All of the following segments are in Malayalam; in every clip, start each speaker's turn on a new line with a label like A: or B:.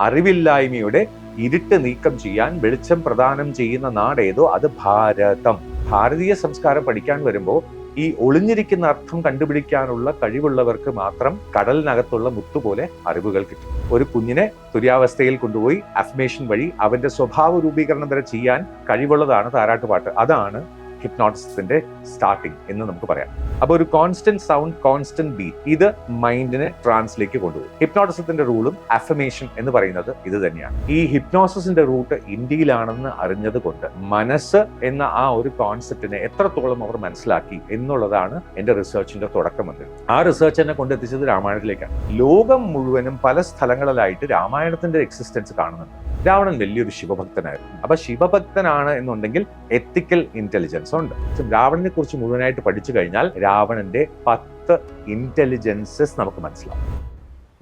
A: അറിവില്ലായ്മയുടെ ഇരുട്ട് നീക്കം ചെയ്യാൻ വെളിച്ചം പ്രദാനം ചെയ്യുന്ന നാടേതോ അത് ഭാരതം. ഭാരതീയ സംസ്കാരം പഠിക്കാൻ വരുമ്പോൾ ഈ ഒളിഞ്ഞിരിക്കുന്ന അർത്ഥം കണ്ടുപിടിക്കാനുള്ള കഴിവുള്ളവർക്ക് മാത്രം കടലിനകത്തുള്ള മുത്തുപോലെ അറിവുകൾ കിട്ടും. ഒരു കുഞ്ഞിനെ തുര്യാവസ്ഥയിൽ കൊണ്ടുപോയി അഫ്മേഷൻ വഴി അവന്റെ സ്വഭാവ രൂപീകരണം വരെ ചെയ്യാൻ കഴിവുള്ളതാണ് താരാട്ടുപാട്ട്. അതാണ് ഹിപ്നോട്ടിസത്തിന്റെ സ്റ്റാർട്ടിങ് എന്ന് നമുക്ക് പറയാം. അപ്പൊ ഒരു കോൺസ്റ്റന്റ് സൗണ്ട് കോൺസ്റ്റന്റ് ബീറ്റ് ഇത് മൈൻഡിനെ ട്രാൻസിലേക്ക് കൊണ്ടുപോകും ഹിപ്നോട്ടിസത്തിന്റെ റൂളും അഫമേഷൻ എന്ന് പറയുന്നത് ഇത് തന്നെയാണ്. ഈ ഹിപ്നോസിന്റെ റൂട്ട് ഇന്ത്യയിലാണെന്ന് അറിഞ്ഞത് കൊണ്ട് മനസ്സ് എന്ന ആ ഒരു കോൺസെപ്റ്റിനെ എത്രത്തോളം അവർ മനസ്സിലാക്കി എന്നുള്ളതാണ് എന്റെ റിസർച്ചിന്റെ തുടക്കം വന്നത് ആ റിസർച്ച് എന്നെ കൊണ്ടെത്തിച്ചത് രാമായണത്തിലേക്കാണ്. ലോകം മുഴുവനും പല സ്ഥലങ്ങളിലായിട്ട് രാമായണത്തിന്റെ എക്സിസ്റ്റൻസ് കാണുന്നുണ്ട്. രാവണൻ വലിയൊരു ശിവഭക്തനായിരുന്നു. അപ്പൊ ശിവഭക്തനാണ് എന്നുണ്ടെങ്കിൽ എത്തിക്കൽ ഇന്റലിജൻസ് ഉണ്ട്. രാവണനെ കുറിച്ച് മുഴുവനായിട്ട് പഠിച്ചു കഴിഞ്ഞാൽ രാവണന്റെ പത്ത് ഇന്റലിജൻസസ് നമുക്ക് മനസ്സിലാവും.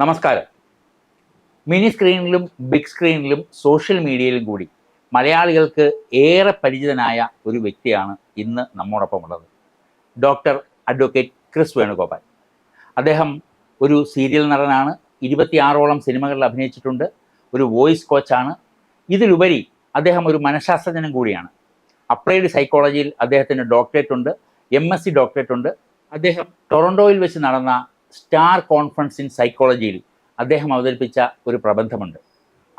B: നമസ്കാരം. മിനി സ്ക്രീനിലും ബിഗ് സ്ക്രീനിലും സോഷ്യൽ മീഡിയയിലും കൂടി മലയാളികൾക്ക് ഏറെ പരിചിതനായ ഒരു വ്യക്തിയാണ് ഇന്ന് നമ്മോടൊപ്പം ഉള്ളത് ഡോക്ടർ അഡ്വക്കേറ്റ് ക്രിസ് വേണുഗോപാൽ. അദ്ദേഹം ഒരു സീരിയൽ നടനാണ്. ഇരുപത്തിയാറോളം സിനിമകളിൽ അഭിനയിച്ചിട്ടുണ്ട്. ഒരു വോയിസ് കോച്ചാണ്. ഇതിലുപരി അദ്ദേഹം ഒരു മനഃശാസ്ത്രജ്ഞനും കൂടിയാണ്. അപ്ലൈഡ് സൈക്കോളജിയിൽ അദ്ദേഹത്തിന് ഡോക്ടറേറ്റ് ഉണ്ട് എം എസ് സി ഡോക്ടറേറ്റ് ഉണ്ട്. അദ്ദേഹം ടൊറൻഡോയിൽ വെച്ച് നടന്ന സ്റ്റാർ കോൺഫറൻസ് ഇൻ സൈക്കോളജിയിൽ അദ്ദേഹം അവതരിപ്പിച്ച ഒരു പ്രബന്ധമുണ്ട്.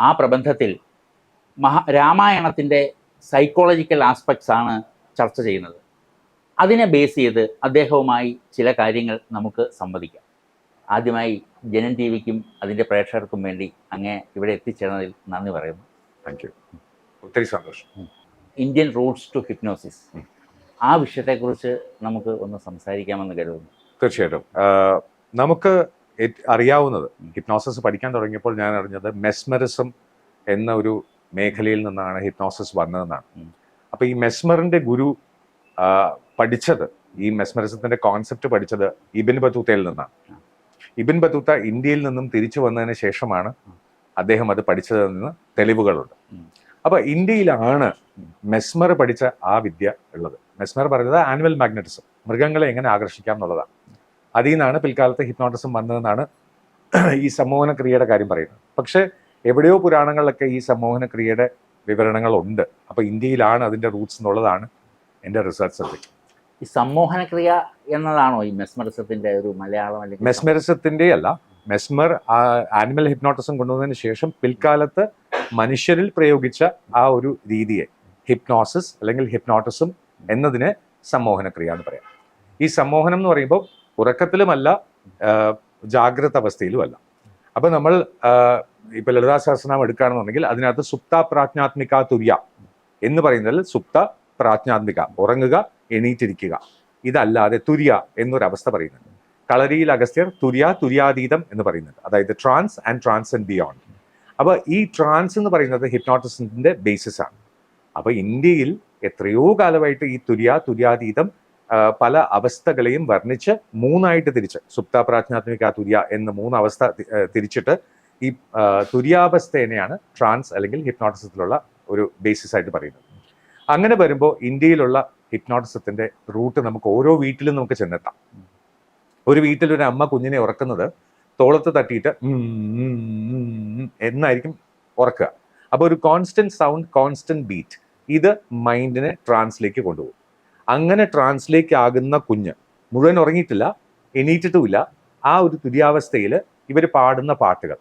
B: ആ പ്രബന്ധത്തിൽ മഹാ രാമായണത്തിന്റെ സൈക്കോളജിക്കൽ ആസ്പെക്ട്സ് ആണ് ചർച്ച ചെയ്യുന്നത്. അതിനെ ബേസ് ചെയ്ത് അദ്ദേഹവുമായി ചില കാര്യങ്ങൾ നമുക്ക് സംവദിക്കാം. ആദ്യമായി ജനൻ ടി വിക്കും അതിന്റെ പ്രേക്ഷകർക്കും വേണ്ടി അങ്ങേ ഇവിടെ എത്തിച്ചേർന്നതിൽ നന്ദി പറയുന്നു.
A: താങ്ക് യു ഒത്തിരി സന്തോഷം.
B: ഇന്ത്യൻ റൂട്ട്സ് ടു ഹിപ്നോസിസ് ആ വിഷയത്തെക്കുറിച്ച് നമുക്ക് ഒന്ന് സംസാരിക്കാമെന്ന് കരുതുന്നു.
A: തീർച്ചയായിട്ടും. നമുക്ക് അറിയാവുന്നത് ഹിപ്നോസിസ് പഠിക്കാൻ തുടങ്ങിയപ്പോൾ ഞാൻ അറിഞ്ഞത് മെസ്മറിസം എന്ന ഒരു മേഖലയിൽ നിന്നാണ് ഹിപ്നോസിസ് വന്നതെന്നാണ്. അപ്പോൾ ഈ മെസ്മറിന്റെ ഗുരു പഠിച്ചത് ഈ മെസ്മറിസത്തിന്റെ കോൺസെപ്റ്റ് പഠിച്ചത് ഇബിൻ ബത്തൂത്തയിൽ നിന്നാണ്. ഇബിൻ ബത്തൂത്ത ഇന്ത്യയിൽ നിന്നും തിരിച്ചു വന്നതിന് ശേഷമാണ് അദ്ദേഹം അത് പഠിച്ചതെന്ന് തെളിവുകളുണ്ട്. അപ്പൊ ഇന്ത്യയിലാണ് മെസ്മർ പഠിച്ച ആ വിദ്യ ഉള്ളത്. മെസ്മർ പറഞ്ഞത് ആനുവൽ മാഗ്നറ്റിസം മൃഗങ്ങളെ എങ്ങനെ ആകർഷിക്കാം എന്നുള്ളതാണ്. അതിൽ നിന്നാണ് പിൽക്കാലത്ത് ഹിപ്നോട്ടിസം വന്നതെന്നാണ് ഈ സമ്മോഹന ക്രിയയുടെ കാര്യം പറയുന്നത്. പക്ഷേ എവിടെയോ പുരാണങ്ങളിലൊക്കെ ഈ സമ്മോഹന ക്രിയയുടെ വിവരണങ്ങൾ ഉണ്ട് അപ്പൊ ഇന്ത്യയിലാണ് അതിന്റെ റൂട്ട്സ് എന്നുള്ളതാണ് എന്റെ റിസർച്ച് സബ്ജക്ട്
B: ഈ സമ്മോഹനക്രിയ എന്നതാണോ ഈ മെസ്മറിസത്തിന്റെ ഒരു മലയാളം അല്ലെങ്കിൽ
A: മെസ്മറിസത്തിന്റെ അല്ല മെസ്മർ ആനിമൽ ഹിപ്നോട്ടിസം കൊണ്ടുവന്നതിന് ശേഷം പിൽക്കാലത്ത് മനുഷ്യരിൽ പ്രയോഗിച്ച ആ ഒരു രീതിയെ ഹിപ്നോസിസ് അല്ലെങ്കിൽ ഹിപ്നോട്ടിസം എന്നതിന് സമ്മോഹന ക്രിയ എന്ന് പറയാം. ഈ സമ്മോഹനം എന്ന് പറയുമ്പോൾ ഉറക്കത്തിലുമല്ല ജാഗ്രത അവസ്ഥയിലുമല്ല അപ്പൊ നമ്മൾ ആ, ഇപ്പൊ ലളിതാ സഹസ്രനാമം എടുക്കുകയാണെന്നുണ്ടെങ്കിൽ അതിനകത്ത് സുപ്ത പ്രാജ്ഞാത്മിക തുര്യ എന്ന് പറയുന്നതിൽ സുപ്ത പ്രാജ്ഞാത്മിക ഉറങ്ങുക എണീറ്റിരിക്കുക. ഇതല്ലാതെ തുര്യ എന്നൊരവസ്ഥ പറയുന്നുണ്ട്. കളരിയിൽ അഗസ്ത്യർ തുര്യ തുര്യാതീതം എന്ന് പറയുന്നുണ്ട്. അതായത് trans and trans and beyond അപ്പോൾ ഈ ട്രാൻസ് എന്ന് പറയുന്നത് ഹിപ്നോട്ടിസത്തിന്റെ ബേസിസ് ആണ്. അപ്പോൾ ഇന്ത്യയിൽ എത്രയോ കാലമായിട്ട് ഈ തുര്യ തുര്യാതീതം പല അവസ്ഥകളെയും വർണിച്ച് മൂന്നായിട്ട് തിരിച്ച് സുപ്ത പ്രാജ്ഞാത്മിക തുര്യ എന്ന മൂന്ന് അവസ്ഥ തിരിച്ചിട്ട് ഈ തുര്യാവസ്ഥേനെയാണ് ട്രാൻസ് അല്ലെങ്കിൽ ഹിപ്നോട്ടിസത്തിലുള്ള ഒരു ബേസിസ് ആയിട്ട് പറയുന്നത്. അങ്ങനെ വരുമ്പോൾ ഇന്ത്യയിലുള്ള ഹിപ്നോട്ടിസത്തിന്റെ റൂട്ട് നമുക്ക് ഓരോ വീട്ടിലും നമുക്ക് ചെന്നെത്താം. ഒരു വീട്ടിൽ ഒരു അമ്മ കുഞ്ഞിനെ ഉറക്കുന്നത് തോളത്ത് തട്ടിയിട്ട് എന്നായിരിക്കും ഉറക്കുക. അപ്പോൾ ഒരു കോൺസ്റ്റന്റ് സൗണ്ട് കോൺസ്റ്റന്റ് ബീറ്റ് ഇത് മൈൻഡിനെ ട്രാൻസിലേക്ക് കൊണ്ടുപോകും. അങ്ങനെ ട്രാൻസിലേക്ക് ആകുന്ന കുഞ്ഞ് മുഴുവൻ ഉറങ്ങിയിട്ടില്ല എണീറ്റിട്ടുമില്ല. ആ ഒരു തുര്യാവസ്ഥയിൽ ഇവർ പാടുന്ന പാട്ടുകൾ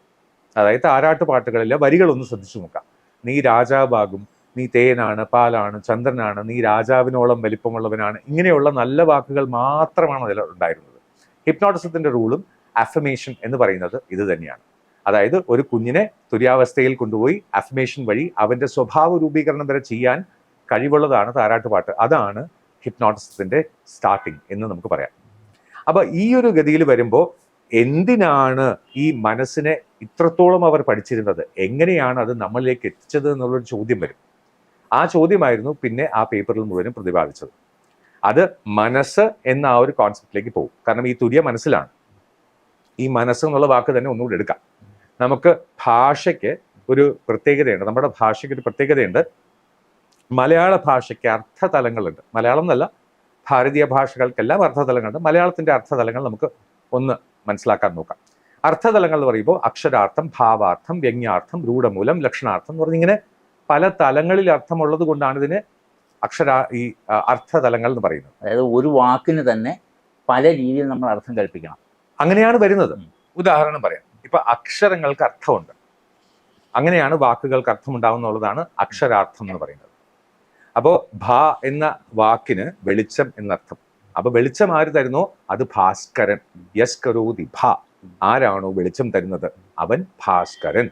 A: അതായത് താരാട്ട് പാട്ടുകളിലെ വരികളൊന്ന് ശ്രദ്ധിച്ചു നോക്കാം. നീ രാജാവാകും നീ തേനാണ് പാലാണ് ചന്ദ്രനാണ് നീ രാജാവിനോളം വലിപ്പമുള്ളവനാണ്. ഇങ്ങനെയുള്ള നല്ല വാക്കുകൾ മാത്രമാണ് അതിൽ ഉണ്ടായിരുന്നത്. ഹിപ്നോട്ടിസത്തിന്റെ റൂളും അഫമേഷൻ എന്ന് പറയുന്നത് ഇത് തന്നെയാണ്. അതായത് ഒരു കുഞ്ഞിനെ തുര്യാവസ്ഥയിൽ കൊണ്ടുപോയി അഫമേഷൻ വഴി അവന്റെ സ്വഭാവ രൂപീകരണം വരെ ചെയ്യാൻ കഴിവുള്ളതാണ് താരാട്ടുപാട്ട് അതാണ് ഹിപ്നോട്ടിസത്തിന്റെ സ്റ്റാർട്ടിങ് എന്ന് നമുക്ക് പറയാം. അപ്പോൾ ഈ ഒരു ഗതിയിൽ വരുമ്പോൾ എന്തിനാണ് ഈ മനസ്സിനെ ഇത്രത്തോളം അവർ പഠിച്ചിരുന്നത്? എങ്ങനെയാണ് അത് നമ്മളിലേക്ക് എത്തിച്ചത് എന്നുള്ളൊരു ചോദ്യം വരും. ആ ചോദ്യമായിരുന്നു പിന്നെ ആ പേപ്പറിൽ മുഴുവനും പ്രതിപാദിച്ചത്. അത് മനസ്സ് എന്ന ആ ഒരു കോൺസെപ്റ്റിലേക്ക് പോകും. കാരണം ഈ തുര്യ മനസ്സിലാണ്. ഈ മനസ്സ് എന്നുള്ള വാക്ക് തന്നെ ഒന്നുകൂടി എടുക്കാം. നമുക്ക് ഭാഷയ്ക്ക് ഒരു പ്രത്യേകതയുണ്ട്. നമ്മുടെ ഭാഷയ്ക്ക് ഒരു പ്രത്യേകതയുണ്ട്. മലയാള ഭാഷയ്ക്ക് അർത്ഥതലങ്ങളുണ്ട്. മലയാളം എന്നല്ല ഭാരതീയ ഭാഷകൾക്കെല്ലാം അർത്ഥതലങ്ങളുണ്ട്. മലയാളത്തിന്റെ അർത്ഥതലങ്ങൾ നമുക്ക് ഒന്ന് മനസ്സിലാക്കാൻ നോക്കാം. അർത്ഥതലങ്ങൾ എന്ന് പറയുമ്പോൾ അക്ഷരാർത്ഥം ഭാവാർത്ഥം വ്യംഗ്യാർത്ഥം രൂഢമൂലം ലക്ഷണാർത്ഥം എന്ന് പറഞ്ഞിങ്ങനെ പല തലങ്ങളിൽ അർത്ഥമുള്ളത് കൊണ്ടാണ് ഇതിന് അക്ഷര ഈ അർത്ഥ തലങ്ങൾ എന്ന് പറയുന്നത്.
B: അതായത് ഒരു വാക്കിന് തന്നെ പല രീതിയിൽ നമ്മൾ അർത്ഥം കൽപ്പിക്കണം.
A: അങ്ങനെയാണ് വരുന്നത്. ഉദാഹരണം പറയാം. ഇപ്പൊ അക്ഷരങ്ങൾക്ക് അർത്ഥമുണ്ട്. അങ്ങനെയാണ് വാക്കുകൾക്ക് അർത്ഥമുണ്ടാവുന്നുള്ളതാണ് അക്ഷരാർത്ഥം എന്ന് പറയുന്നത്. അപ്പോ ഭ എന്ന വാക്കിന് വെളിച്ചം എന്നർത്ഥം. അപ്പൊ വെളിച്ചം ആര് തരുന്നു? അത് ഭാസ്കരൻ. യസ് കരോതി ഭ. ആരാണോ വെളിച്ചം തരുന്നത്? അവൻ ഭാസ്കരൻ.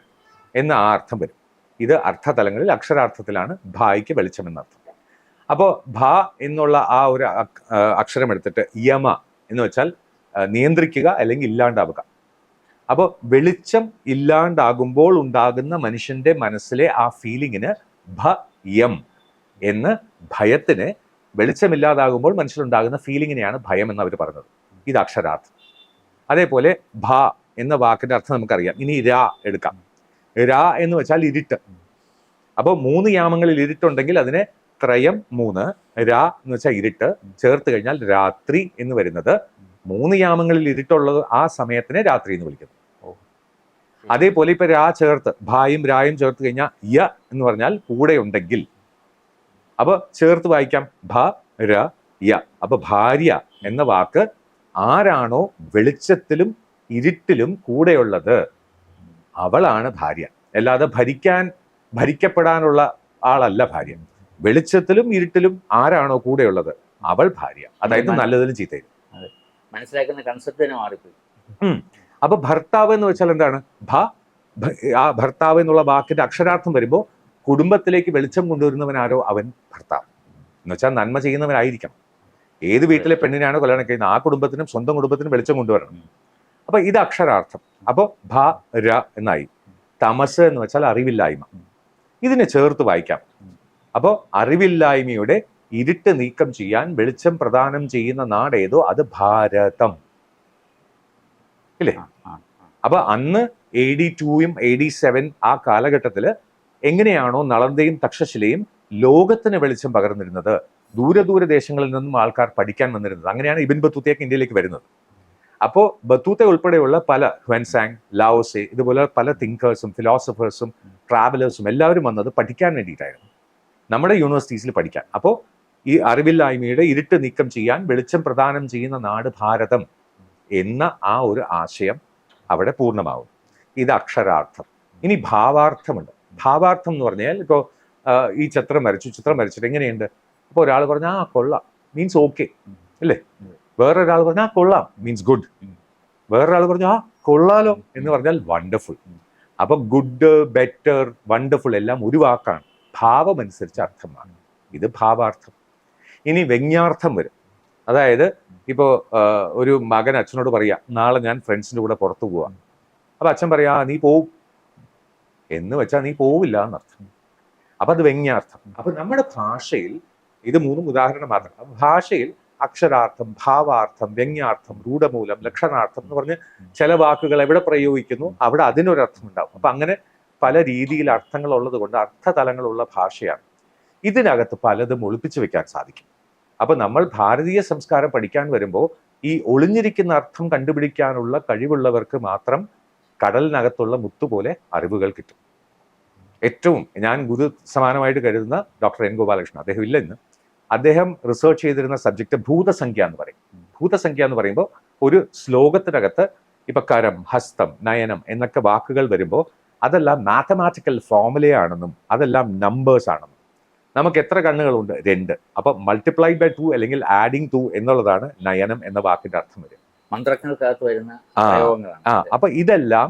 A: എന്ന ആ അർത്ഥം വരും. ഇത് അർത്ഥതലങ്ങളിൽ അക്ഷരാർത്ഥത്തിലാണ് ഭായ്ക്ക് വെളിച്ചം എന്നർത്ഥം അപ്പോൾ ഭ എന്നുള്ള ആ ഒരു അക്ഷരം എടുത്തിട്ട് യമ എന്ന് വെച്ചാൽ നിയന്ത്രിക്കുക അല്ലെങ്കിൽ ഇല്ലാണ്ടാവുക. അപ്പോൾ വെളിച്ചം ഇല്ലാണ്ടാകുമ്പോൾ ഉണ്ടാകുന്ന മനുഷ്യന്റെ മനസ്സിലെ ആ ഫീലിങ്ങിന് ഭ യം എന്ന് ഭയത്തിന് വെളിച്ചമില്ലാതാകുമ്പോൾ മനസ്സിലുണ്ടാകുന്ന ഫീലിങ്ങിനെയാണ് ഭയം എന്ന് അവർ പറഞ്ഞത്. ഇത് അക്ഷരാർത്ഥം. അതേപോലെ ഭ എന്ന വാക്കിന്റെ അർത്ഥം നമുക്കറിയാം. ഇനി രാ എടുക്കാം. രാ എന്ന് വെച്ചാൽ ഇരുട്ട്. അപ്പോൾ മൂന്ന് യാമങ്ങളിൽ ഇരുട്ടുണ്ടെങ്കിൽ അതിനെ ത്രയം മൂന്ന് രാ എന്ന് വെച്ചാൽ ഇരുട്ട് ചേർത്ത് കഴിഞ്ഞാൽ രാത്രി എന്ന് വരുന്നത്. മൂന്ന് യാമങ്ങളിൽ ഇരുട്ടുള്ളത് ആ സമയത്തിനെ രാത്രി എന്ന് വിളിക്കുന്നു. അതേപോലെ ഇപ്പൊ രാ ചേർത്ത് ഭായും രായും ചേർത്ത് കഴിഞ്ഞാൽ യ എന്ന് പറഞ്ഞാൽ കൂടെ ഉണ്ടെങ്കിൽ. അപ്പൊ ചേർത്ത് വായിക്കാം. ഭ ര യ. അപ്പൊ ഭാര്യ എന്ന വാക്ക് ആരാണോ വെളിച്ചത്തിലും ഇരുട്ടിലും കൂടെയുള്ളത്. അവളാണ് ഭാര്യ. അല്ലാതെ ഭരിക്കാൻ ഭരിക്കപ്പെടാനുള്ള ആളല്ല ഭാര്യ. വെളിച്ചത്തിലും ഇരുട്ടിലും ആരാണോ കൂടെയുള്ളത്? അവൾ ഭാര്യ. അതായത് നല്ലതിലും ചീത്തയിലും.
B: മനസ്സിലാക്കുന്ന കൺസെപ്റ്റ് തന്നെ മാറിപ്പോയി.
A: അപ്പൊ ഭർത്താവ് എന്ന് വെച്ചാൽ എന്താണ്? ഭ ആ ഭർത്താവ് എന്നുള്ള വാക്കിന്റെ അക്ഷരാർത്ഥം വരുമ്പോൾ കുടുംബത്തിലേക്ക് വെളിച്ചം കൊണ്ടുവരുന്നവൻ ആരോ? അവൻ ഭർത്താവ്. എന്ന് വെച്ചാൽ നന്മ ചെയ്യുന്നവനായിരിക്കണം. ഏത് വീട്ടിലെ പെണ്ണിനാണോ കല്യാണം കഴിയുന്നത് ആ കുടുംബത്തിനും സ്വന്തം കുടുംബത്തിനും വെളിച്ചം കൊണ്ടുവരണം. അപ്പൊ ഇത് അക്ഷരാർത്ഥം. അപ്പൊ ഭ ര എന്നായി. തമസ് എന്ന് വെച്ചാൽ അറിവില്ലായ്മ. ഇതിനെ ചേർത്ത് വായിക്കാം. അപ്പോൾ അറിവില്ലായ്മയുടെ ഇരുട്ട് നീക്കം ചെയ്യാൻ വെളിച്ചം പ്രദാനം ചെയ്യുന്ന നാടേതോ അത് ഭാരതം. ഇല്ലേ. അപ്പൊ അന്ന് എ ഡി ടൂയും എ ഡി സെവൻ ആ കാലഘട്ടത്തിൽ എങ്ങനെയാണോ നളന്തയും തക്ഷശിലയും ലോകത്തിന് വെളിച്ചം പകർന്നിരുന്നത്. ദൂര ദൂര ദേശങ്ങളിൽ നിന്നും ആൾക്കാർ പഠിക്കാൻ വന്നിരുന്നത്. അങ്ങനെയാണ് ഇബിൻ ബത്തൂത്തയൊക്കെ ഇന്ത്യയിലേക്ക് വരുന്നത്. അപ്പോൾ ബത്തൂത്ത ഉൾപ്പെടെയുള്ള പല ഹ്വൻസാങ് ലാവോസെ ഇതുപോലെ പല തിങ്കേഴ്സും ഫിലോസഫേഴ്സും ട്രാവലേഴ്സും എല്ലാവരും വന്നത് പഠിക്കാൻ വേണ്ടിയിട്ടായിരുന്നു. നമ്മുടെ യൂണിവേഴ്സിറ്റീസിൽ പഠിക്കാൻ. അപ്പോൾ ഈ അറിവില്ലായ്മയുടെ ഇരുട്ട് നീക്കം ചെയ്യാൻ വെളിച്ചം പ്രദാനം ചെയ്യുന്ന നാട് ഭാരതം എന്ന ആ ഒരു ആശയം അവിടെ പൂർണമാവും. ഇത് അക്ഷരാർത്ഥം. ഇനി ഭാവാർത്ഥമുണ്ട്. ഭാവാർത്ഥം എന്ന് പറഞ്ഞാൽ ഇപ്പോൾ ഈ ചിത്രം വരച്ചു ചിത്രം വരച്ചിട്ട് എങ്ങനെയുണ്ട്? അപ്പോൾ ഒരാൾ പറഞ്ഞാൽ ആ കൊള്ളാം. മീൻസ് ഓക്കെ അല്ലേ? വേറൊരാൾ പറഞ്ഞാൽ കൊള്ളാം മീൻസ് ഗുഡ് വേറൊരാൾ പറഞ്ഞു ആ കൊള്ളാലോ എന്ന് പറഞ്ഞാൽ വണ്ടർഫുൾ അപ്പൊ ഗുഡ് ബെറ്റർ വണ്ടർഫുൾ എല്ലാം ഒരു വാക്കാണ്. ഭാവം അനുസരിച്ച് അർത്ഥമാണ്. ഇത് ഭാവാർത്ഥം. ഇനി വ്യങ്ങാർത്ഥം വരും. അതായത് ഇപ്പോൾ ഒരു മകൻ അച്ഛനോട് പറയാ നാളെ ഞാൻ ഫ്രണ്ട്സിന്റെ കൂടെ പുറത്തു പോവാം. അപ്പൊ അച്ഛൻ പറയാ "ആ, നീ പോവും. എന്ന് വെച്ചാൽ നീ പോവില്ല എന്നർത്ഥം. അപ്പൊ അത് വ്യങ്ങാർത്ഥം അപ്പൊ നമ്മുടെ ഭാഷയിൽ ഇത് മൂന്നും ഉദാഹരണം മാത്രം ഭാഷയിൽ അക്ഷരാർത്ഥം ഭാവാർത്ഥം വ്യംഗ്യാർത്ഥം രൂഢമൂലം ലക്ഷണാർത്ഥം എന്ന് പറഞ്ഞ് ചില വാക്കുകൾ എവിടെ പ്രയോഗിക്കുന്നു? അവിടെ അതിനൊരർത്ഥം ഉണ്ടാവും അപ്പൊ അങ്ങനെ പല രീതിയിൽ അർത്ഥങ്ങൾ ഉള്ളത് കൊണ്ട് അർത്ഥതലങ്ങളുള്ള ഭാഷയാണ്. ഇതിനകത്ത് പലതും ഒളിപ്പിച്ചു വെക്കാൻ സാധിക്കും. അപ്പൊ നമ്മൾ ഭാരതീയ സംസ്കാരം പഠിക്കാൻ വരുമ്പോൾ ഈ ഒളിഞ്ഞിരിക്കുന്ന അർത്ഥം കണ്ടുപിടിക്കാനുള്ള കഴിവുള്ളവർക്ക് മാത്രം കടലിനകത്തുള്ള മുത്തുപോലെ അറിവുകൾ കിട്ടും. ഏറ്റവും ഞാൻ ഗുരു സമാനമായിട്ട് കരുതുന്ന ഡോക്ടർ എൻ ഗോപാലകൃഷ്ണൻ അദ്ദേഹം ഇല്ല ഇന്ന്. അദ്ദേഹം റിസർച്ച് ചെയ്തിരുന്ന സബ്ജക്ട് ഭൂതസംഖ്യ എന്ന് പറയും. ഭൂതസംഖ്യ എന്ന് പറയുമ്പോൾ ഒരു ശ്ലോകത്തിനകത്ത് ഇപ്പൊ കരം ഹസ്തം നയനം എന്നൊക്കെ വാക്കുകൾ വരുമ്പോൾ അതെല്ലാം മാത്തമാറ്റിക്കൽ ഫോമുലയാണെന്നും അതെല്ലാം നമ്പേഴ്സ് ആണെന്നും. നമുക്ക് എത്ര കണ്ണുകളുണ്ട്? രണ്ട്. അപ്പൊ മൾട്ടിപ്ലൈ ബൈ ടു അല്ലെങ്കിൽ ആഡിങ് ടു എന്നുള്ളതാണ് നയനം എന്ന വാക്കിന്റെ അർത്ഥം വരും
B: മന്ത്രങ്ങൾക്കകത്ത് വരുന്ന
A: ആ അപ്പൊ ഇതെല്ലാം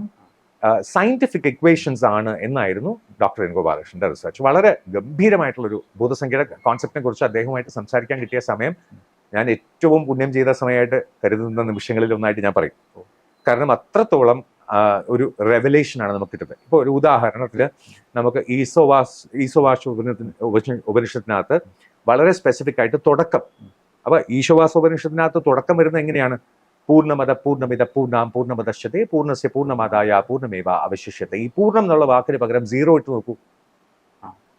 A: സയന്റിഫിക് ഇക്വേഷൻസ് ആണ് എന്നായിരുന്നു ഡോക്ടർ എൻ ഗോപാലകൃഷ്ണന്റെ റിസർച്ച് വളരെ ഗംഭീരമായിട്ടുള്ളൊരു ഭൂതസംഖ്യയുടെ കോൺസെപ്റ്റിനെ കുറിച്ച് അദ്ദേഹവുമായിട്ട് സംസാരിക്കാൻ കിട്ടിയ സമയം ഞാൻ ഏറ്റവും പുണ്യം ചെയ്ത സമയമായിട്ട് കരുതുന്ന നിമിഷങ്ങളിൽ ഒന്നായിട്ട് ഞാൻ പറയും. കാരണം അത്രത്തോളം ഒരു റെവലേഷൻ ആണ് നമുക്ക് കിട്ടുന്നത്. ഇപ്പോൾ ഒരു ഉദാഹരണത്തിൽ നമുക്ക് ഈസോവാസ് ഈസോവാസ് ഉപനിഷത്തിന് ഉപനിഷത്തിനകത്ത് വളരെ സ്പെസിഫിക് ആയിട്ട് തുടക്കം. അപ്പൊ ഈശോവാസ ഉപനിഷത്തിനകത്ത് തുടക്കം വരുന്നത് എങ്ങനെയാണ്? പൂർണമത പൂർണമിത പൂർണാം പൂർണമതശ്യത്തെ പൂർണസ്യ പൂർണമാതായ പൂർണമേവ അവശിഷ്യത്തെ. ഈ പൂർണം എന്നുള്ള വാക്കിന് പകരം സീറോ ഇട്ട് നോക്കൂ.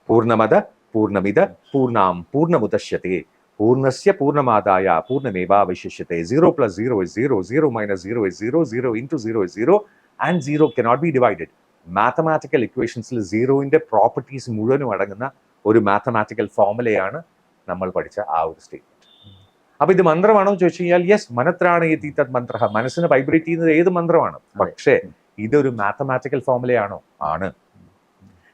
B: പൂർണമത
A: പൂർണമിത പൂർണാം പൂർണമുദശ്യത്തെ പൂർണസ്യ പൂർണമാതായ പൂർണമേവ അവശിഷ്യത്തെ. Zero plus zero is zero zero minus zero is zero zero into zero is zero and zero cannot be divided mathematical ഇക്വേഷൻസിൽ സീറോയിന്റെ പ്രോപ്പർട്ടീസ് മുഴുവനും അടങ്ങുന്ന ഒരു മാത്തമാറ്റിക്കൽ ഫോർമുലയാണ് നമ്മൾ പഠിച്ച ആ ഒരു സ്റ്റേറ്റ്മെന്റ് അപ്പൊ ഇത് മന്ത്രമാണോ എന്ന് ചോദിച്ചു കഴിഞ്ഞാൽ യെസ് മനത്രാണ് ഈ തത് മന്ത്ര മനസ്സിന് വൈബ്രേറ്റ് ചെയ്യുന്നത് ഏത് മന്ത്രമാണ്? പക്ഷേ ഇതൊരു മാത്തമാറ്റിക്കൽ ഫോർമുലയാണോ ആണ്.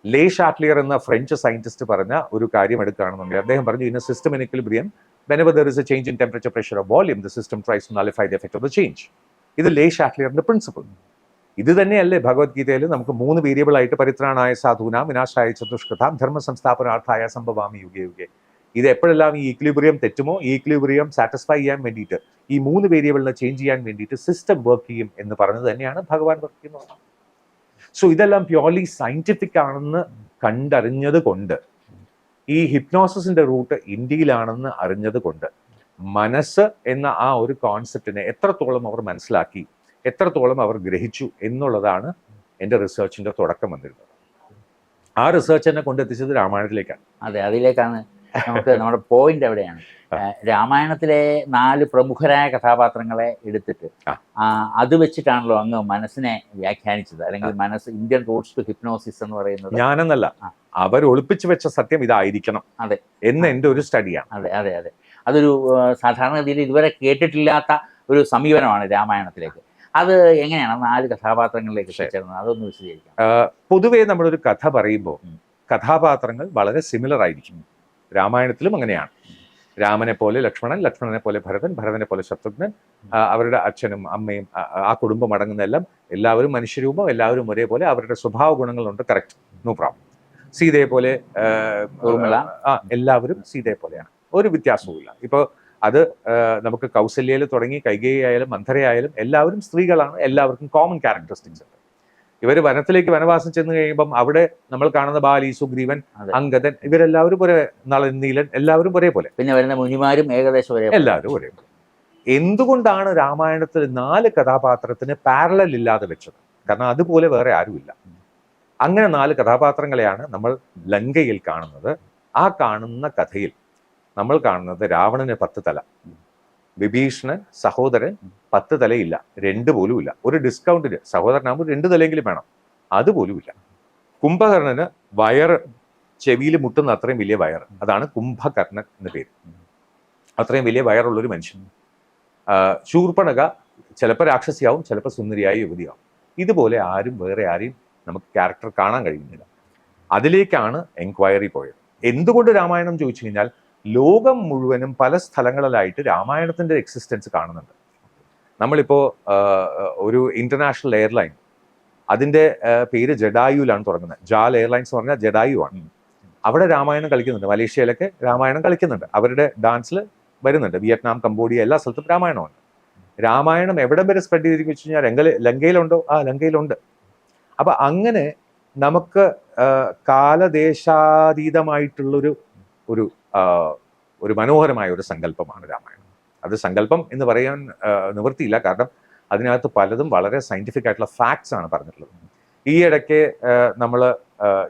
A: ലേ ഷാറ്റ്ലിയർ എന്ന ഫ്രഞ്ച് സയന്റിസ്റ്റ് പറഞ്ഞ ഒരു കാര്യം എടുക്കുകയാണെന്നുണ്ടെങ്കിൽ അദ്ദേഹം പറഞ്ഞു in system in equilibrium whenever there is a change in temperature pressure or volume the system tries to nullify the effect of the change. ഇത് ലേ ഷാറ്റ്ലിയറിന്റെ പ്രിൻസിപ്പിൾ ഇത് തന്നെയല്ലേ ഭഗവത്ഗീതയിൽ നമുക്ക് മൂന്ന് വേരിയബിൾ ആയിട്ട് പരിത്രാണായ സാധുനാം വിനാശായ ചതുഷ്കൃതാം ധർമ്മ സംസ്ഥാപനാർത്ഥായ സംഭവാമി യുഗേ യുഗേ. ഇത് എപ്പോഴെല്ലാം ഈ ഈക്ലിബ്രിയം തെറ്റുമോ? ഈ ഈക്ലിബ്രിയം സാറ്റിസ്ഫൈ ചെയ്യാൻ വേണ്ടിയിട്ട് ഈ മൂന്ന് വേരിയബിളിനെ ചേഞ്ച് ചെയ്യാൻ വേണ്ടിയിട്ട് സിസ്റ്റം വർക്ക് ചെയ്യും എന്ന് പറഞ്ഞത് തന്നെയാണ് ഭഗവാൻ വർക്ക് ചെയ്യുന്നത് സോ ഇതെല്ലാം പ്യോർലി സയന്റിഫിക് ആണെന്ന് കണ്ടറിഞ്ഞത് കൊണ്ട് ഈ ഹിപ്നോസിന്റെ റൂട്ട് ഇന്ത്യയിലാണെന്ന് അറിഞ്ഞത് കൊണ്ട് മനസ്സ് എന്ന ആ ഒരു കോൺസെപ്റ്റിനെ എത്രത്തോളം അവർ മനസ്സിലാക്കി എത്രത്തോളം അവർ ഗ്രഹിച്ചു എന്നുള്ളതാണ് എന്റെ റിസർച്ചിന്റെ തുടക്കം വന്നിരുന്നത്. ആ റിസർച്ച് എന്നെ കൊണ്ടെത്തിച്ചത് രാമായണത്തിലേക്കാണ്.
B: അതെ അതിലേക്കാണ്. നമുക്ക് നമ്മുടെ പോയിന്റ് എവിടെയാണ്? രാമായണത്തിലെ നാല് പ്രമുഖരായ കഥാപാത്രങ്ങളെ എടുത്തിട്ട് അത് വെച്ചിട്ടാണല്ലോ അങ്ങ് മനസ്സിനെ വ്യാഖ്യാനിച്ചത്. അല്ലെങ്കിൽ മനസ്സ് ഇന്ത്യൻ റൂട്ട്സ് ടു ഹിപ്നോസിസ് എന്ന് പറയുന്നത്.
A: ഞാനെന്നല്ല. അവർ ഒളിപ്പിച്ചു വെച്ച സത്യം ഇതായിരിക്കണം
B: അതെ.
A: എന്ന് എന്റെ ഒരു സ്റ്റഡിയാണ്
B: അതെ അതെ അതെ. അതൊരു സാധാരണ സാധാരണഗതിയിൽ ഇതുവരെ കേട്ടിട്ടില്ലാത്ത ഒരു സമീപനമാണ് രാമായണത്തിലേക്ക്. അത് എങ്ങനെയാണ് നാല് കഥാപാത്രങ്ങളിലേക്ക് ചേർന്നത് അതൊന്ന് വിശദീകരിക്കാം.
A: പൊതുവേ നമ്മളൊരു കഥ പറയുമ്പോൾ കഥാപാത്രങ്ങൾ വളരെ സിമിലർ ആയിരിക്കും. രാമായണത്തിലും അങ്ങനെയാണ്. രാമനെ പോലെ ലക്ഷ്മണൻ ലക്ഷ്മണനെ പോലെ ഭരതൻ ഭരതനെ പോലെ ശത്രുഘ്നൻ അവരുടെ അച്ഛനും അമ്മയും ആ, കുടുംബം അടങ്ങുന്ന എല്ലാം എല്ലാവരും മനുഷ്യരൂപം എല്ലാവരും ഒരേപോലെ അവരുടെ സ്വഭാവ ഗുണങ്ങളുണ്ട്. കറക്റ്റ് നോ പ്രോബ്ലം സീതയെ പോലെ ആ, എല്ലാവരും സീതയെ പോലെയാണ്. ഒരു വ്യത്യാസവും ഇല്ല. ഇപ്പോൾ അത് നമുക്ക് കൗസല്യയിൽ തുടങ്ങി കൈകേയായാലും മന്ധരയായാലും എല്ലാവരും സ്ത്രീകളാണ്. എല്ലാവർക്കും കോമൺ ക്യാരക്ടറിസ്റ്റിക്സ് ഉണ്ട്. ഇവർ വനത്തിലേക്ക് വനവാസം ചെന്ന് കഴിയുമ്പം അവിടെ നമ്മൾ കാണുന്ന ബാലി സുഗ്രീവൻ. അങ്കദൻ ഇവരെല്ലാവരും ഒരേ നളൻ നീലൻ എല്ലാവരും ഒരേപോലെ
B: പിന്നെ വരുന്ന മുനിമാരും ഏകദേശം ഒരേ
A: എല്ലാവരും ഒരേ എന്തുകൊണ്ടാണ് രാമായണത്തിൽ നാല് കഥാപാത്രത്തിന് പാരലൽ ഇല്ലാതെ വെച്ചത്? കാരണം അതുപോലെ വേറെ ആരുമില്ല. അങ്ങനെ നാല് കഥാപാത്രങ്ങളെയാണ് നമ്മൾ ലങ്കയിൽ കാണുന്നത്. ആ കാണുന്ന കഥയിൽ നമ്മൾ കാണുന്നത് രാവണന് പത്ത് തല. വിഭീഷണൻ സഹോദരൻ പത്ത് തലയില്ല രണ്ട് പോലും ഇല്ല. ഒരു ഡിസ്കൗണ്ടിന് സഹോദരനാകുമ്പോൾ രണ്ട് തലയെങ്കിലും വേണം. അതുപോലും ഇല്ല. കുംഭകർണന് വയർ ചെവിയിൽ മുട്ടുന്ന അത്രയും വലിയ വയർ അതാണ് കുംഭകർണൻ എന്ന പേര്. അത്രയും വലിയ വയറുള്ളൊരു മനുഷ്യൻ. ശൂർപ്പണക ചിലപ്പോൾ രാക്ഷസിയാവും ചിലപ്പോൾ സുന്ദരിയായ യുവതിയാവും. ഇതുപോലെ ആരും വേറെ ആരെയും നമുക്ക് ക്യാരക്ടർ കാണാൻ കഴിയുന്നില്ല. അതിലേക്കാണ് എൻക്വയറി പോയത്. എന്തുകൊണ്ട് രാമായണം ചോദിച്ചു കഴിഞ്ഞാൽ ലോകം മുഴുവനും പല സ്ഥലങ്ങളിലായിട്ട് രാമായണത്തിന്റെ എക്സിസ്റ്റൻസ് കാണുന്നുണ്ട്. നമ്മളിപ്പോൾ ഒരു ഇന്റർനാഷണൽ എയർലൈൻ അതിന്റെ പേര് ജഡായുലാണ് തുടങ്ങുന്നത്. ജാൽ എയർലൈൻസ് എന്ന് പറഞ്ഞാൽ ജഡായു ആണ് അവിടെ രാമായണം കളിക്കുന്നുണ്ട്. മലേഷ്യയിലൊക്കെ രാമായണം കളിക്കുന്നുണ്ട്. അവരുടെ ഡാൻസിൽ വരുന്നുണ്ട്. വിയറ്റ്നാം കംബോഡിയ എല്ലാ സ്ഥലത്തും രാമായണമുണ്ട്. രാമായണം എവിടെ വരെ സ്പ്രെഡ് ചെയ്തിരിക്കും വെച്ച് കഴിഞ്ഞാൽ ലങ്കയിൽ ലങ്കയിലുണ്ടോ? ആ ലങ്കയിലുണ്ട്. അപ്പം അങ്ങനെ നമുക്ക് കാലദേശാതീതമായിട്ടുള്ളൊരു ഒരു ഒരു മനോഹരമായ ഒരു സങ്കല്പമാണ് രാമായണം. അത് സങ്കല്പം എന്ന് പറയാൻ നിവൃത്തിയില്ല. കാരണം അതിനകത്ത് പലതും വളരെ സയന്റിഫിക് ആയിട്ടുള്ള ഫാക്ട്സ് ആണ് പറഞ്ഞിട്ടുള്ളത്. ഈ ഇടയ്ക്ക് നമ്മൾ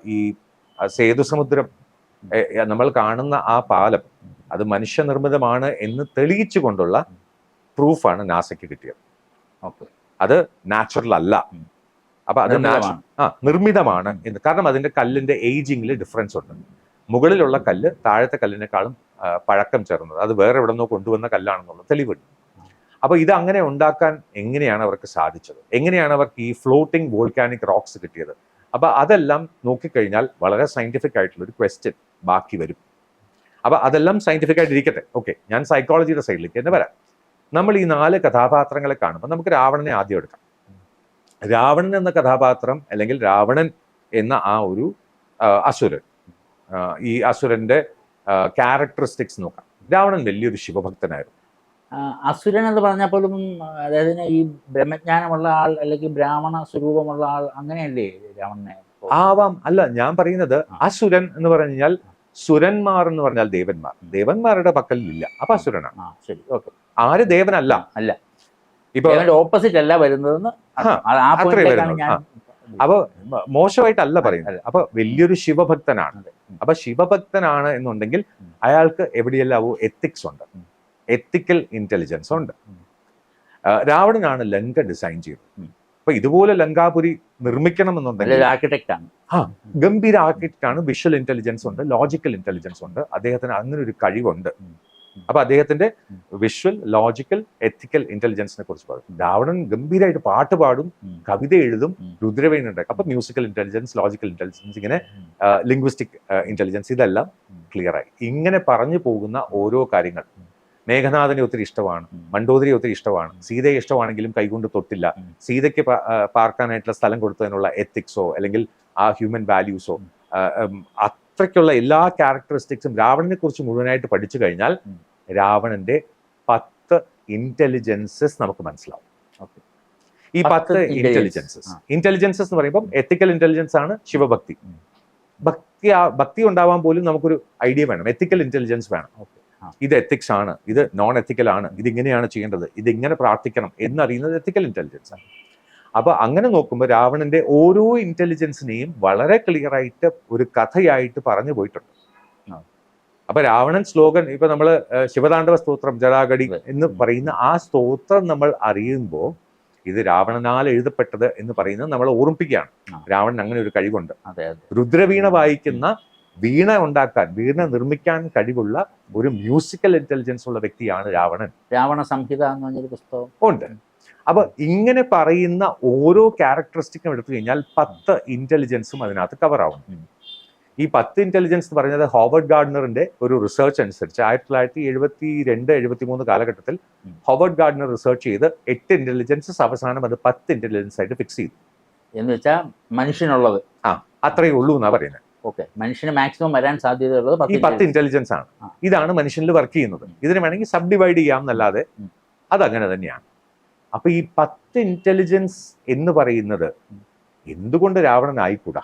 A: ഈ സേതുസമുദ്രം നമ്മൾ കാണുന്ന ആ പാലം അത് മനുഷ്യനിർമ്മിതമാണ് എന്ന് തെളിയിച്ചു കൊണ്ടുള്ള പ്രൂഫാണ് നാസയ്ക്ക് കിട്ടിയത്.
B: ഓക്കെ.
A: അത് നാച്ചുറൽ അല്ല. അപ്പൊ അത്. ആ നിർമ്മിതമാണ് എന്ന്. കാരണം അതിന്റെ കല്ലിന്റെ ഏജിങ്ങിൽ ഡിഫറൻസ് ഉണ്ട്. മുകളിലുള്ള കല്ല് താഴത്തെ കല്ലിനേക്കാളും പഴക്കം ചേർന്നത്. അത് വേറെ എവിടെ നിന്നോ കൊണ്ടുവന്ന കല്ലാണെന്നുള്ള തെളിവുണ്ട് അപ്പോൾ ഇത് അങ്ങനെ ഉണ്ടാക്കാൻ എങ്ങനെയാണ് അവർക്ക് സാധിച്ചത്? എങ്ങനെയാണ് അവർക്ക് ഈ ഫ്ലോട്ടിംഗ് വോൾക്കാനിക് റോക്സ് കിട്ടിയത്? അപ്പൊ അതെല്ലാം നോക്കിക്കഴിഞ്ഞാൽ വളരെ സയന്റിഫിക് ആയിട്ടുള്ള ഒരു ക്വസ്റ്റ്യൻ ബാക്കി വരും. അപ്പോൾ അതെല്ലാം സയന്റിഫിക് ആയിട്ട് ഇരിക്കട്ടെ. ഓക്കെ ഞാൻ സൈക്കോളജിയുടെ സൈഡിലേക്ക് തന്നെ വരാം. നമ്മൾ ഈ നാല് കഥാപാത്രങ്ങളെ കാണുമ്പോൾ നമുക്ക് രാവണനെ ആദ്യം എടുക്കാം. രാവണൻ എന്ന കഥാപാത്രം അല്ലെങ്കിൽ രാവണൻ എന്ന ആ ഒരു അസുരൻ. ഈ അസുരന്റെ ക്യാരക്ടറിസ്റ്റിക്സ് നോക്കാം. രാവണൻ വലിയൊരു ശിവഭക്തനായിരുന്നു.
B: അസുരൻ എന്ന് പറഞ്ഞാൽ പോലും അതായത് ഈ ബ്രഹ്മജ്ഞാനമുള്ള ആൾ അല്ലെങ്കിൽ ബ്രാഹ്മണ സ്വരൂപമുള്ള ആൾ അങ്ങനെയല്ലേ രാവണനെ?
A: ആവാം. അല്ല ഞാൻ പറയുന്നത് അസുരൻ എന്ന് പറഞ്ഞാൽ കഴിഞ്ഞാൽ സുരന്മാർ എന്ന് പറഞ്ഞാൽ ദേവന്മാർ. ദേവന്മാരുടെ പക്കലില്ല അപ്പൊ അസുരനാണ്.
B: ആ ശരി. ഓക്കെ.
A: ആര് ദേവനല്ല.
B: അല്ല.
A: ഇപ്പൊ
B: ഓപ്പോസിറ്റ് അല്ല വരുന്നതെന്ന്
A: അത്രേ
B: ഞാൻ
A: അപ്പൊ മോശമായിട്ടല്ല പറയുന്നത്. അപ്പൊ വലിയൊരു ശിവഭക്തനാണ്.
B: അതെ.
A: അപ്പൊ ശിവഭക്തനാണ് എന്നുണ്ടെങ്കിൽ അയാൾക്ക് എവിടെയെല്ലാവോ എത്തിക്സ് ഉണ്ട്. എത്തിക്കൽ ഇന്റലിജൻസ് ഉണ്ട്. രാവണനാണ് ലങ്ക ഡിസൈൻ ചെയ്തത്. അപ്പൊ ഇതുപോലെ ലങ്കാപുരി നിർമ്മിക്കണം എന്നുണ്ടെങ്കിൽ
B: ആർക്കിടെക്ട് ആണ്.
A: ഗംഭീര ആർക്കിടെക്ട് ആണ് വിഷ്വൽ ഇന്റലിജൻസ് ഉണ്ട് ലോജിക്കൽ ഇന്റലിജൻസ് ഉണ്ട്. അദ്ദേഹത്തിന് അങ്ങനെ ഒരു കഴിവുണ്ട്. അപ്പൊ അദ്ദേഹത്തിന്റെ വിഷ്വൽ ലോജിക്കൽ എത്തിക്കൽ ഇന്റലിജൻസിനെ കുറിച്ച് പറയും. രാവണൻ ഗംഭീരമായിട്ട് പാട്ട് പാടും കവിത എഴുതും രുദ്രവേണി ഉണ്ടാക്കും അപ്പൊ മ്യൂസിക്കൽ ഇന്റലിജൻസ് ലോജിക്കൽ ഇന്റലിജൻസ് ഇങ്ങനെ ലിംഗ്വിസ്റ്റിക് ഇന്റലിജൻസ് ഇതെല്ലാം. ക്ലിയർ ആയി. ഇങ്ങനെ പറഞ്ഞു പോകുന്ന ഓരോ കാര്യങ്ങൾ. മേഘനാഥനെ ഒത്തിരി ഇഷ്ടമാണ്. മണ്ടോദരിയെ ഒത്തിരി ഇഷ്ടമാണ് സീതയെ ഇഷ്ടമാണെങ്കിലും കൈകൊണ്ട് തൊട്ടില്ല. സീതയ്ക്ക് പാർക്കാനായിട്ടുള്ള സ്ഥലം കൊടുത്തതിനുള്ള എത്തിക്സോ അല്ലെങ്കിൽ ആ ഹ്യൂമൻ വാല്യൂസോ. അത്രയ്ക്കുള്ള എല്ലാ ക്യാരക്ടറിസ്റ്റിക്സും രാവണനെ കുറിച്ച് മുഴുവനായിട്ട് പഠിച്ചു കഴിഞ്ഞാൽ രാവണന്റെ പത്ത് ഇന്റലിജൻസസ് നമുക്ക് മനസ്സിലാവും. ഈ
B: പത്ത്.
A: ഇന്റലിജൻസസ് ഇന്റലിജൻസസ് എന്ന് പറയുമ്പോൾ എത്തിക്കൽ ഇന്റലിജൻസ് ആണ് ശിവഭക്തി. ഭക്തി ഭക്തി ഉണ്ടാവാൻ പോലും നമുക്കൊരു ഐഡിയ വേണം. എത്തിക്കൽ ഇന്റലിജൻസ് വേണം. ഇത് എത്തിക്സ് ആണ്. ഇത് നോൺ എത്തിക്കൽ ആണ്. ഇത് ഇങ്ങനെയാണ് ചെയ്യേണ്ടത്. ഇത് ഇങ്ങനെ പ്രാർത്ഥിക്കണം എന്നറിയുന്നത് എത്തിക്കൽ ഇന്റലിജൻസ് ആണ്. അപ്പൊ അങ്ങനെ നോക്കുമ്പോൾ രാവണന്റെ ഓരോ ഇന്റലിജൻസിനെയും വളരെ ക്ലിയർ ആയിട്ട് ഒരു കഥയായിട്ട് പറഞ്ഞു പോയിട്ടുണ്ട്. അപ്പൊ രാവണൻ ശ്ലോകൻ ഇപ്പൊ നമ്മൾ ശിവതാണ്ഡവ സ്തോത്രം ജടാഗടി എന്ന് പറയുന്ന ആ സ്തോത്രം നമ്മൾ അറിയുമ്പോൾ ഇത് രാവണനാൽ എഴുതപ്പെട്ടത് എന്ന് പറയുന്നത് നമ്മൾ ഓർമ്മിപ്പിക്കുകയാണ്. രാവണൻ അങ്ങനെ ഒരു കഴിവുണ്ട്. രുദ്രവീണ വായിക്കുന്ന വീണ ഉണ്ടാക്കാൻ വീണ നിർമ്മിക്കാൻ കഴിവുള്ള ഒരു മ്യൂസിക്കൽ ഇന്റലിജൻസ് ഉള്ള വ്യക്തിയാണ് രാവണൻ.
B: രാവണ സംഹിത എന്ന് പറഞ്ഞൊരു പുസ്തകം.
A: ഉണ്ട്. അപ്പൊ ഇങ്ങനെ പറയുന്ന ഓരോ ക്യാരക്ടറിസ്റ്റിക്കും എടുത്തു കഴിഞ്ഞാൽ പത്ത് ഇന്റലിജൻസും അതിനകത്ത് കവർ ആവും. ഈ പത്ത് ഇന്റലിജൻസ് എന്ന് പറയുന്നത് ഹോവർഡ് ഗാർഡനറിന്റെ ഒരു റിസർച്ച് അനുസരിച്ച് ആയിരത്തി തൊള്ളായിരത്തി എഴുപത്തി രണ്ട് എഴുപത്തി മൂന്ന് കാലഘട്ടത്തിൽ. ഹോവർഡ് ഗാർഡനർ റിസർച്ച് ചെയ്ത് എട്ട് ഇന്റലിജൻസസ് അവസാനം അത് പത്ത് ഇന്റലിജൻസ് ആയിട്ട് ഫിക്സ് ചെയ്തു.
B: എന്ന് വെച്ചാൽ മനുഷ്യനുള്ളത്.
A: ആ അത്രയേ ഉള്ളൂ എന്നാ പറയുന്നത്
B: ഓക്കെ മനുഷ്യന് മാക്സിമം വരാൻ സാധ്യതയുള്ളത്
A: ഈ
B: പത്ത്
A: ഇന്റലിജൻസ് ആണ്. ഇതാണ് മനുഷ്യനിൽ വർക്ക് ചെയ്യുന്നത്. ഇതിന് വേണമെങ്കിൽ സബ് ഡിവൈഡ് ചെയ്യാം എന്നല്ലാതെ
B: അത്
A: അതങ്ങനെ തന്നെയാണ്. അപ്പൊ ഈ പത്ത് ഇന്റലിജൻസ് എന്ന് പറയുന്നത്. എന്തുകൊണ്ട് രാവണൻ ആയിക്കൂടാ